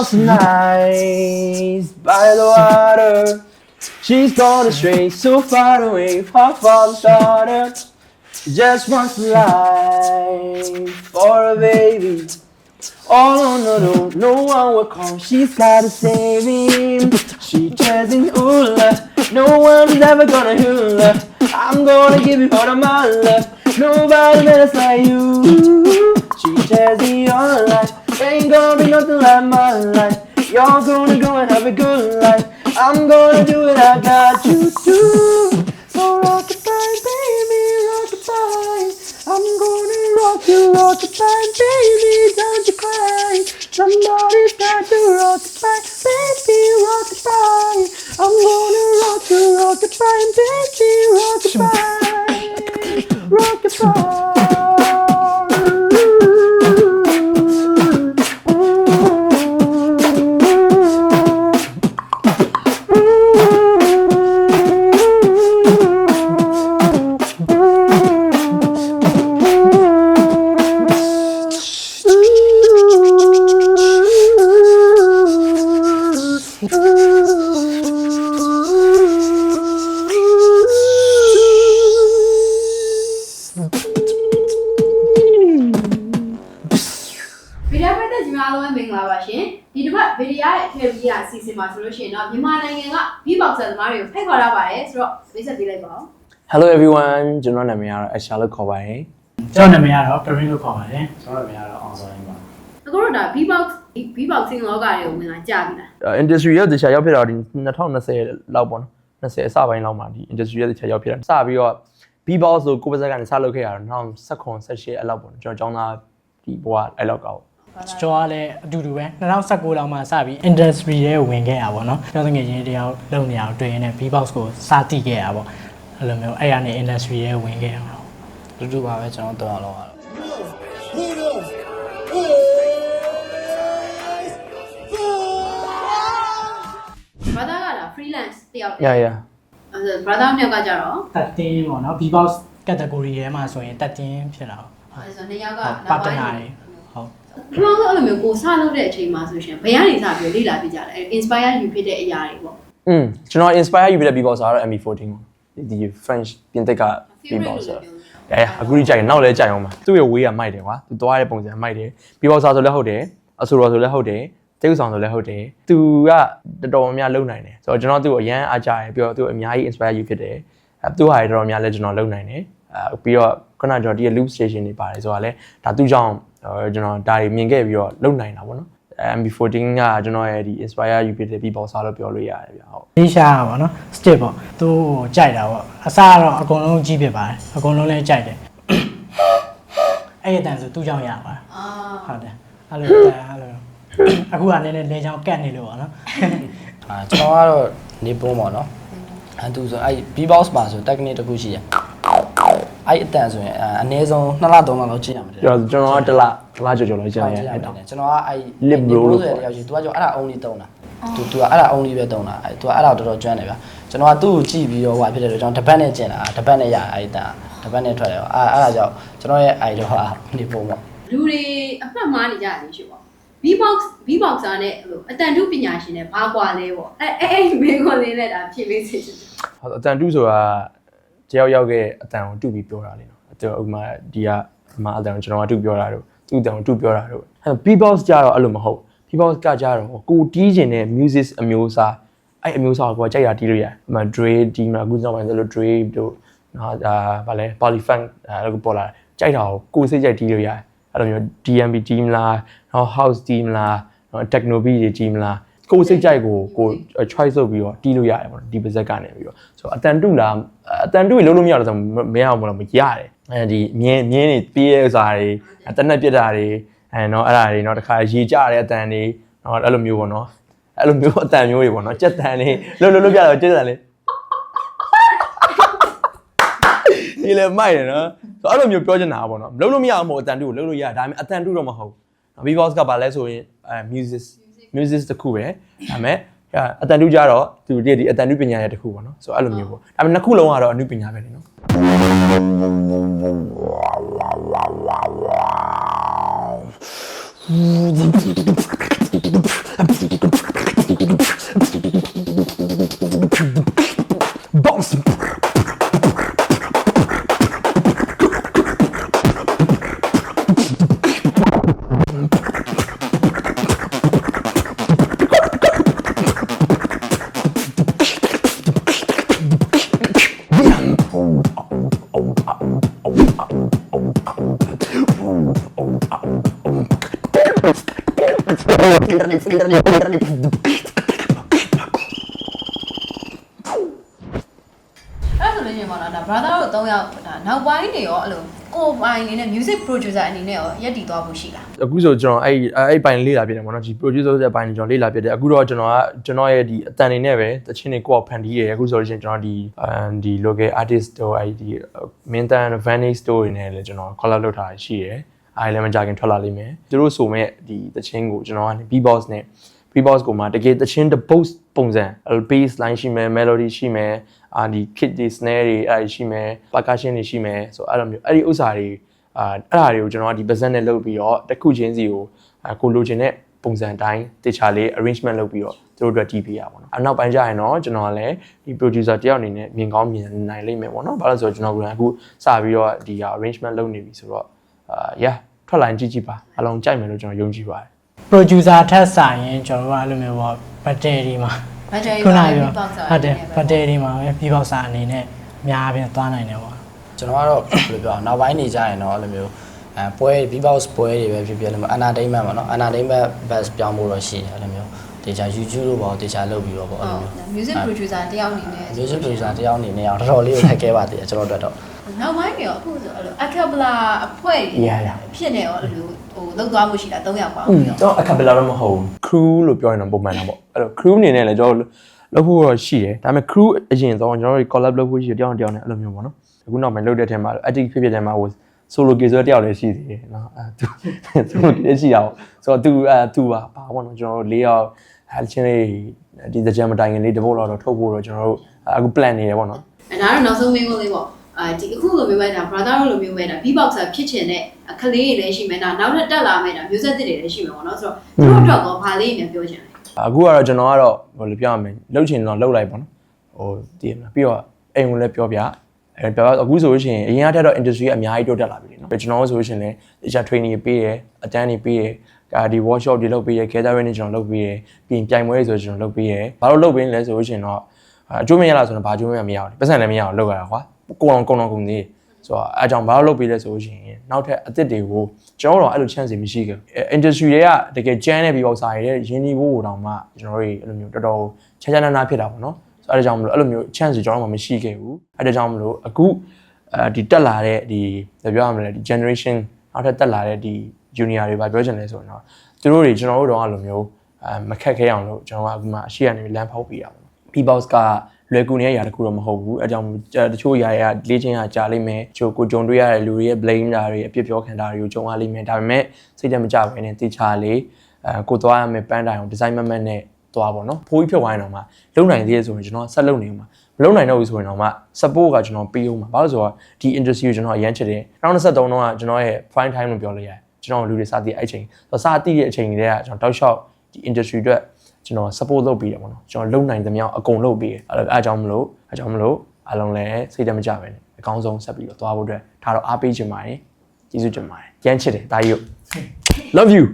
lost nights by the water. She's gone astray, so far away, the starter. She just wants life for a baby. Oh no no no, no one will come. She's gotta save him. She chasing ooh love. No one's ever gonna her. I'm gonna give you all of my love. Nobody matters like you. She chasing your life. Ain't gonna be nothing like my life. You're gonna go and have a good life. I'm gonna do it. I got you too. So rock it baby, rock it bye. I'm gonna rock you, rock it bye, baby, don't you cry. Somebody's got to rock it baby, rock it. I'm gonna rock you, rock it bye, baby, rock it ဗီဒီယိုပတ်သက်ကြီးများအားလုံးပဲမင်္ဂလာပါရှင်ဒီတစ်ပတ်ဗီဒီယိုရဲ့အထက်ကြီးအစီအစဉ်မှာဆိုလို့ရှိရင်တော့မြန်မာနိုင်ငံက beatboxer သမားတွေကိုဖိတ်ခေါ်ရပါတယ်ဆိုတော့မိတ်ဆက်ပေးလိုက်ပါဦး Hello everyone ကျွန်တော်နာမည်ကတော့ Asha လို့ခေါ်ပါတယ်ကျွန်တော်နာမည်ကတော့ Perrin လို့ခေါ်ပါတယ်ကျွန်တော်နာမည်ကတော့အောင်စောရင်းပါအခုတော့ဒါ beatbox beatboxing လောကတွေကိုဝင်လာကြပြီလား။ industry ရဲ့တခြားရောက်ဖြစ်တာဒီ2020လောက်ပေါ့နော်။20အစပိုင်းလောက်မှာဒီ industry ရဲ့တခြားရောက်ဖြစ်တာ။စပြီးတော့ B-box ဆိုကိုယ်ပါဇက်ကနေစလုပ်ခဲ့ရတာ2019 18အဲ့လောက်ပေါ့နော်။ကျွန်တော်ကျောင်းသားဒီဘွားအဲ့လောက်ကောက်ကျွန်တော်ကလည်းအတူတူပဲ2019လောက်မှစပြီး industry ရဲ့ဝင်ခဲ့ရပါတော့ကျွန်တော်ငယ်ချင်းတယောက်လုပ်နေအောင်တွေ့ရင်းနဲ့ B-box ကိုစတည်ခဲ့ရပါအဲ့လိုမျိုးအဲ့ရနေ industry ရဲ့ဝင်ခဲ့ရမှာတူတူပါပဲကျွန်တော်တော့လောက်ရတော့ freelance တယောက်။ရရအဲ့ဒါ brother မြောက်ကကြတော့တက်တင်းပေါ့နော် B-box category ထဲမှာဆိုရင်တက်တင်းဖြစ်တာပေါ့အဲ့ဆိုနှစ်ယောက်ကဟုတ်ပါတနာတွေဟုတ်ဘယ်လိုလဲအဲ့လိုမျိုးကိုစလုပ်တဲ့အချိန်မှာဆိုရှင်ဘယ်ကနေစပြီးလေ့လာပြကြလဲ inspire ယူဖြစ်တဲ့အရာတွေပေါ့။อืมကျွန်တော် inspire ယူပြီးတဲ့ B-box ကတော့ MB14 ပေါ့။ဒီ French ပြင်သစ်က B-box ဆိုတော့ အဲအခုကြီးကြိုက်နောက်လဲကြိုက်အောင်ပါ။သူ့ရဲ့ way ကမိုက်တယ်ကွာ။သူသွားတဲ့ပုံစံမိုက်တယ်။ B-box ဆိုလည်းဟုတ်တယ်။အဆိုတော်ဆိုလည်းဟုတ်တယ်။ တိကျဆောင်ဆိုလည်းဟုတ်တယ်။သူကတော်တော်များများလုံနိုင်တယ်။ဆိုတော့ကျွန်တော်သူ့ကိုအရန်အားကြတယ်ပြီးတော့သူ့အများကြီး inspire ယူဖြစ်တယ်။အဲသူ့ဟာတွေတော်တော်များလဲကျွန်တော်လုံနိုင်တယ်။အဲပြီးတော့ခုနကကျွန်တော်ဒီ loop station တွေပါတယ်ဆိုတာလဲဒါသူ့ကြောင့်ကျွန်တော်ဒါတွေမြင်ခဲ့ပြီးတော့လုံနိုင်တာပေါ့နော်။ MB14 ကကျွန်တော်ရဲ့ဒီ inspire ယူဖြစ်တဲ့ B-box လို့ပြောလို့ရတယ်ဗျဟုတ်လေးရှားပါနော် step ပေါ့သူ့ကိုကြိုက်တာပေါ့အစားကတော့အကုန်လုံးကြီးဖြစ်ပါတယ်အကုန်လုံးလည်းကြိုက်တယ်အဲ့ရတန်ဆိုသူ့ကြောင့်ရပါအာဟုတ်တယ်အဲ့လိုတန်အဲ့လို အခုကနည်းနည်းလေချောင်းကတ်နေလို့ပေါ့နော်အာကျွန်တော်ကတော့နေပုံးပေါ့နော်အဲသူဆိုအဲ့ B-box ပါဆို technique တစ်ခုရှိရအဲ့အတန်ဆိုရင်အနည်းဆုံး2လ3လလောက်ကြည့်ရမှာတယ်ကျွန်တော်ကျွန်တော်ကတစ်လတစ်လကြော်ကြော်လောက်ကြာဟုတ်ရကြည့်ရအဲ့မှာတော့တယ်ကျွန်တော်ကအဲ့ Lip roll လို့ဆိုတဲ့တယောက်ရှိသူကကြောအဲ့ဒါ only တုံးတာသူ तू ကအဲ့ဒါ only ပဲတုံးတာအဲ့ तू ကအဲ့ဒါတော်တော်ကျွမ်းတယ်ဗျကျွန်တော်ကသူ့ကိုကြည့်ပြီးတော့ဟိုဖြစ်တယ်လို့ကျွန်တော်တပတ်နဲ့ကျင်တာတပတ်နဲ့ရအဲ့တန်တပတ်နဲ့ထွက်တယ်အဲ့အဲ့ဒါကြောင့်ကျွန်တော်ရဲ့ idol ကနေပုံးပေါ့လူတွေအမှတ်မှားနေကြတယ်ရှိပေါ့ B-box B-boxer နဲ့ဟိုအတန်တုပညာရှင်နဲ့ဘာကွာလဲပေါ့အဲအဲအဲ့မေခွန်လေးနဲ့ဒါဖြစ်လေးစေချင်တယ်ဟုတ်အတန်တူဆိုတာတယောက်ယောက်ရဲ့အတန်ကိုတူပြီးပြောတာလေနော်အဲ့တော့ဥပမာဒီကအမအတန်ကိုကျွန်တော်ကတူပြောတာတို့သူ့အတန်ကိုတူပြောတာတို့အဲ့ B-box ကြတော့အဲ့လိုမဟုတ် B-box ကကြတော့ကိုတီးကျင်တဲ့ music အမျိုးအစားအဲ့အမျိုးအစားကိုကိုကကြိုက်တာတီးလို့ရတယ်ဥပမာ Dre တီးမှာအခုနောက်ပိုင်းဆိုလို့ Dre တို့နော်ဒါဗာလဲ Polyfunk အဲ့လိုပေါ်လာကြိုက်တာကိုကိုစိတ်ကြိုက်တီးလို့ရတယ် အဲ့လိုမျိုး DMB team လားနော် house team လားနော် techno beat တွေ team လားကိုယ်စိတ်ကြိုက်ကိုကို choice လုပ်ပြီးတော့တီးလို့ရတယ်ပေါ့နော်ဒီပါဇက်ကနေပြီးတော့ဆိုတော့အတန်တုလားအတန်တုရေလုံးလို့မရတော့ဆိုမရအောင်မလို့မရတယ်အဲဒီမြင်းမြင်းတွေပြေးရဲ့ဥစားတွေတနက်ပြစ်တာတွေအဲနော်အဲ့ဒါတွေနော်တခါရေကြတဲ့အတန်တွေနော်အဲ့လိုမျိုးပေါ့နော်အဲ့လိုမျိုးအတန်မျိုးတွေပေါ့နော်ကြက်တန်တွေလှုပ်လှုပ်လှုပ်ပြတော့ကြက်တန်လေး ဒီလေမိုက်တယ်နော်ဆိုတော့အဲ့လိုမျိုးပြောချင်တာပေါ့နော်လုံးလို့မရအောင်မို့အတန်တုကိုလုံးလို့ရတယ်ဒါပေမဲ့အတန်တုတော့မဟုတ် B-box ကဘာလဲဆိုရင်အဲ music music တစ်ခုပဲဒါပေမဲ့အတန်တူကြတော့သူဒီဒီအတန်တူပညာရဲ့တစ်ခုပေါ့နော်ဆိုတော့အဲ့လိုမျိုးပေါ့ဒါပေမဲ့နှစ်ခုလုံးကတော့အနုပညာပဲလေနော် bounce အဲ့ဆိုလို့ရှိရင်ပေါ့နော်ဒါ brother တို့၃ယောက်ဒါနောက်ပိုင်းနေရောအဲ့လိုကိုယ်ပိုင်နေနဲ့ music producer အနေနဲ့ရောရက်တည်သွားဖို့ရှိလားအခုဆိုကျွန်တော်အဲ့အဲ့ပိုင်းလေးလာပြတယ်ပေါ့နော်ဒီ producer ရဲ့ပိုင်းကျွန်တော်လေးလာပြတယ်အခုတော့ကျွန်တော်ကကျွန်တော်ရဲ့ဒီအတန်နေနဲ့ပဲတချင်းတွေကိုယ်ဖန်တီးရအခုဆိုလို့ရှိရင်ကျွန်တော်ဒီအမ်ဒီ local artist တို့အဲ့ဒီမင်းတန် Vanish store တွေနဲ့လည်းကျွန်တော် collab လုပ်ထားရှိတယ် အားလည်းမကြခင်ထွက်လာလိမ့်မယ်သူတို့ဆိုမဲ့ဒီတချင်းကိုကျွန်တော်ကနေ beatbox နဲ့ beatbox ကိုမှတကယ်တချင်း the post ပုံစံ bass line ရှိမယ် melody ရှိမယ်အာဒီ kit တွေ snare တွေအဲ့ရှိမယ် percussion တွေရှိမယ်ဆိုအဲ့လိုမျိုးအဲ့ဒီဥစ္စာတွေအာအဲ့ဒါတွေကိုကျွန်တော်ကဒီ present နဲ့လုပ်ပြီးတော့တစ်ခုချင်းစီကိုအာကိုလိုချင်တဲ့ပုံစံတိုင်းတေချာလေး arrangement လုပ်ပြီးတော့သူတို့အတွက်တီးပေးရပါတော့။အနောက်ပိုင်းကျရင်တော့ကျွန်တော်ကလည်းဒီ producer တယောက်အနေနဲ့မြင်ကောင်းမြင်နိုင်လိမ့်မယ်ပေါ့နော်။ဘာလို့လဲဆိုတော့ကျွန်တော်ကအခုစပြီးတော့ဒီ arrangement လုပ်နေပြီဆိုတော့ အာ yeah ထွက်လာရင်ကြည့်ကြည့်ပါအလုံးကြိုက်မယ်လို့ကျွန်တော်ယုံကြည်ပါတယ် producer ထက်ဆိုင်ရင်ကျွန်တော်တို့ကအဲ့လိုမျိုးပေါ့ battery မှာ battery ခုနပါကပြော beatbox ဟုတ်တယ် battery မှာပဲ beatbox အနေနဲ့အများအပြားသွားနိုင်တယ်ပေါ့ကျွန်တော်ကတော့ဘယ်လိုပြောအောင်နောက်ပိုင်းနေကြရင်တော့အဲ့လိုမျိုးအဲပွဲ beatbox ပွဲတွေပဲဖြစ်ဖြစ်လို့ entertainment ပေါ့နော် entertainment bus ပြောင်းဖို့တော့ရှိတယ်အဲ့လိုမျိုးတေချာ YouTube လို့ပေါ့တေချာလုပ်ပြီးတော့ပေါ့အဲ့လိုမျိုး music producer တယောက်အနေနဲ့ music producer တယောက်အနေနဲ့အောင်တော်တော်လေးကိုခက်ခဲပါသေးတယ်ကျွန်တော်တို့တော့ နောက်ပိုင်းနေရောအခုဆိုအဲ့လို acapella အဖွဲ့တွေ Yeah, yeah. ဖြစ်နေရောအဲ့လိုဟိုလောက်သွားဖို့ရှိတာ၃ယောက်ပါဘူးရောကျွန်တော်အခက်ပလာတော့မဟုတ်ဘူး crew လို့ပြောရင်တော့ပုံမှန်တာပေါ့အဲ့တော့ crew အနေနဲ့လည်းကျွန်တော်လုပ်ဖို့တော့ရှိတယ်ဒါပေမဲ့ crew အရင်တော့ကျွန်တော်တို့ collab လုပ်ဖို့ရှိတယ်တယောက်တစ်ယောက်နဲ့အဲ့လိုမျိုးပေါ့နော်အခုနောက်ပိုင်းလုပ်တဲ့ထဲမှာ active ဖြစ်ဖြစ်တဲ့မှာဟို solo case ဆိုတယောက်လည်းရှိသေးတယ်နော်အဲသူ solo case ရှိတာပေါ့ဆိုတော့သူအဲသူပါပါပေါ့နော်ကျွန်တော်တို့၄ယောက်အဲချင်းလေးဒီကြံမတိုင်ခင်လေးတပုတ်လောက်တော့ထုတ်ဖို့တော့ကျွန်တော်တို့အခု plan နေတယ်ပေါ့နော်အဲ့ဒါတော့နောက်ဆုံးမေးခွန်းလေးပေါ့ အာဒီအခုလိုမျိုးပဲဒါ brother တို့လိုမျိုးပဲဒါ beatboxer ဖြစ်ချင်တဲ့ကလေးတွေလည်းရှိမယ်ဒါနောက်ထပ်တက်လာမယ်ဒါ music တွေလည်းရှိမယ်ပေါ့နော်ဆိုတော့သူတို့အတွက်ကောဘာလေးများပြောချင်လဲအခုကတော့ကျွန်တော်ကတော့ဟိုလိုပြောရမယ်လှုပ်ချင်တော့လှုပ်လိုက်ပါနော်ဟိုတည်ရမလားပြီးတော့အိမ်ကိုလည်းပြောပြအဲပြောပြအခုဆိုလို့ရှိရင်အရင်ကတည်းကတော့ industry ကအများကြီးတိုးတက်လာပြီလေနော်ကျွန်တော်တို့ဆိုလို့ရှိရင်လည်းတခြား training ပေးတယ်အတန်းတွေပေးတယ်ကာဒီ workshop တွေလုပ်ပေးတယ် gathering တွေကျွန်တော်လုပ်ပေးတယ်ပြီးရင်ပြိုင်ပွဲတွေဆိုကျွန်တော်လုပ်ပေးတယ်ဘာလို့လုပ်ပေးလဲဆိုလို့ရှိရင်တော့အကျိုးမရလားဆိုတော့ဘာအကျိုးမရမရဘူးပတ်စံလည်းမရအောင်လုပ်ရတာကွာ ကိုအောင်ကုံအောင်ကုံသေးဆိုတော့အဲအကြောင်းဘာလို့လုပ်ပေးလဲဆိုလို့ရှိရင်နောက်ထပ်အသစ်တွေကိုကျွန်တော်တို့အဲ့လို chance မရှိခဲ့ဘူး industry တွေကတကယ်ကျန်းတဲ့ပြီးပေါ့စာရည်တဲ့ရင်းနှီးဖို့တောင်မှကျွန်တော်တို့အဲ့လိုမျိုးတော်တော်ချာချာနာနာဖြစ်တာပေါ့နော်ဆိုတော့အဲဒါကြောင့်မလို့အဲ့လိုမျိုး chance ကျွန်တော်တို့မှမရှိခဲ့ဘူးအဲဒါကြောင့်မလို့အခုအဲဒီတက်လာတဲ့ဒီဘယ်ပြောရမလဲဒီ generation နောက်ထပ်တက်လာတဲ့ဒီ junior တွေပါပြောချင်လဲဆိုတော့သူတို့တွေကျွန်တော်တို့တော့အဲ့လိုမျိုးအဲမခက်ခဲအောင်လို့ကျွန်တော်ကအခုမှအရှိကနေလမ်းဖောက်ပေးရပါတော့ P-box က လွယ်ကူနေတဲ့ຢာတစ်ခုတော့မဟုတ်ဘူးအဲကြောင့်တချို့ຢာတွေကလေ့ကျင့်ရကြာလိမ့်မယ်ချို့ကိုကြုံတွေ့ရတဲ့လူတွေရဲ့ blame တာတွေအပြစ်ပြောခံတာတွေကိုကြုံရလိမ့်မယ်ဒါပေမဲ့စိတ်တမကြဘဲနဲ့တေချာလေးအဲကိုသွားရမယ်ပန်းတိုင်အောင်ဒီဇိုင်းမမတ်နဲ့သွားပါတော့ဖိုးကြီးဖြုတ်သွားရင်တော့မှလုံနိုင်သေးရဆိုရင်ကျွန်တော်ဆက်လုံနေမှာမလုံနိုင်တော့ဘူးဆိုရင်တော့မှ support ကကျွန်တော်ပေးအောင်မှာဘာလို့ဆိုတော့ဒီ industry ကိုကျွန်တော်အရန်ချစ်တယ်2023တုန်းကကျွန်တော်ရဲ့ prime time လို့ပြောလို့ရတယ်ကျွန်တော်လူတွေစသည်အဲ့ချိန်ဆိုစသည်တဲ့အချိန်တွေကကျွန်တော်တောက်လျှောက်ဒီ industry အတွက် ကျွန်တော် support လုပ်ပေးတယ်ပေါ့နော်ကျွန်တော်လုံနိုင်သမျှအကုန်လုပ်ပေးတယ်အဲ့ဒါအကြောင်းမလို့အကြောင်းမလို့အားလုံးလည်းစိတ်တမကြပဲနဲ့အကောင်းဆုံးဆက်ပြီးတော့သွားဖို့အတွက်ဒါတော့အားပေးချင်ပါတယ်ကျေးဇူးတင်ပါတယ်ရမ်းချစ်တယ်ဒါကြီး love you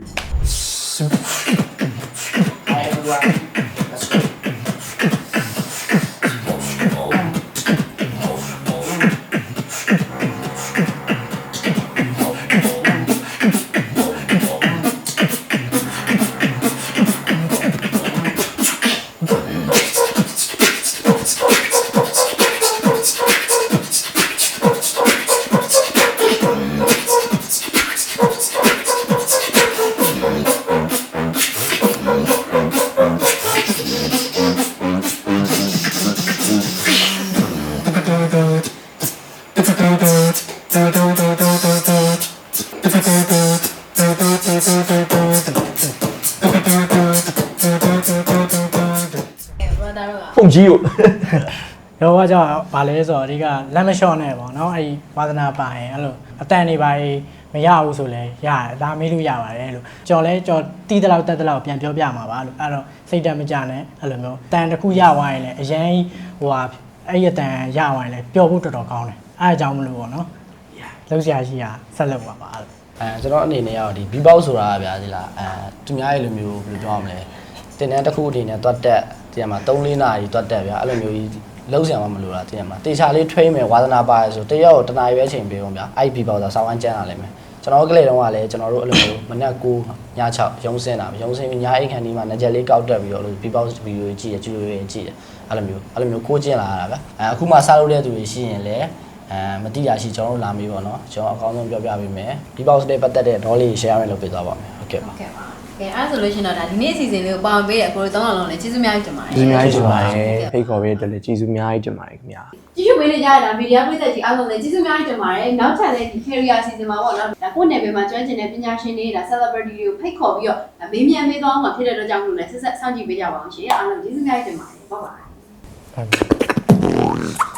brother တို့ကပုံ ကြီးကိုရောကကြောင့်ဗာလဲဆိုတော့အဓိကလက်မလျှော့နဲ့ပေါ့နော်အဲ့ဒီဝါသနာပါရင်အဲ့လိုအတန်နေပါရင်မရဘူးဆိုလဲရတယ်ဒါမေးလို့ရပါတယ်လို့ကြော်လဲကြော်တီးတဲ့လောက်တက်တဲ့လောက်ပြန်ပြောပြမှာပါလို့အဲ့တော့စိတ်တက်မကြနဲ့အဲ့လိုမျိုးတန်တစ်ခုရသွားရင်လည်းအရင်ဟိုဟာအဲ့ရတန်ရသွားရင်လည်းပျော်ဖို့တော်တော်ကောင်းတယ်အဲ့အကြောင်းမလို့ပေါ့နော်လောက်ဆရာရှိတာဆက်လုပ်ပါပါလို့အဲကျွန်တော်အနေနဲ့ရောဒီ B-box ဆိုတာဗျာဒီလားအဲသူများရဲ့လိုမျိုးဘယ်လိုပြောရမလဲတင်တန်းတစ်ခုအနေနဲ့တွတ်တက် ဒီမှာ3-4နာရီတွတ်တက်ဗျာအဲ့လိုမျိုးကြီးလုံးစရာမှမလိုတာတင်မှာတေချာလေး train မယ်ဝါသနာပါရဆိုတရက်ကိုတနာရွေးချိန်ပေးအောင်ဗျာအဲ့ B-box ဆိုဆောင်းဝမ်းကျန်းလာလိမ့်မယ်ကျွန်တော်ကလေးတုန်းကလည်းကျွန်တော်တို့အဲ့လိုမျိုးမနက်9ည6ရုံးစင်းတာရုံးစင်းပြီးညအိတ်ခန်းဒီမှာငကြက်လေးကောက်တက်ပြီးတော့လို့ B-box ဗီဒီယိုကြည့်ရကြည့်ရကြည့်တယ်အဲ့လိုမျိုးအဲ့လိုမျိုးကိုကျင့်လာရတာဗျအဲအခုမှစားလို့တဲ့သူတွေရှိရင်လည်းအဲမတိရရှိကျွန်တော်တို့လာမေးပါတော့ကျွန်တော်အကောင်းဆုံးပြောပြပေးမယ် B-box နဲ့ပတ်သက်တဲ့ doll လေး share ရလုပ်ပေးသွားပါမယ်ဟုတ်ကဲ့ပါဟုတ်ကဲ့ပါ ကဲအဲ့ဒါဆိုလို့ရှိရင်တော့ဒါဒီနေ့အစီအစဉ်လေးကိုပါဝင်ပေးတဲ့ကိုရီသုံးလုံးလုံးလည်းကျေးဇူးများကြီးတင်ပါတယ်ကျေးဇူးများကြီးတင်ပါတယ်ဖိတ်ခေါ်ပေးတဲ့အတွက်လည်းကျေးဇူးများကြီးတင်ပါတယ်ခင်ဗျာကြည့်ရှုပေးနေကြတာဗီဒီယိုပိတ်သက်ကြီးအားလုံးလည်းကျေးဇူးများကြီးတင်ပါတယ်နောက်ထပ်လည်းဒီ career season မှာပေါ့နော်ဒါကိုယ့်နယ်ပယ်မှာကျွမ်းကျင်တဲ့ပညာရှင်တွေဒါ celebrity တွေကိုဖိတ်ခေါ်ပြီးတော့မေးမြန်းမေးသွားမှာဖြစ်တဲ့အတွက်ကြောင့်မလို့လည်းဆက်ဆက်စောင့်ကြည့်ပေးကြပါအောင်ရှင်အားလုံးကျေးဇူးများကြီးတင်ပါတယ်ဟုတ်ပါဟုတ်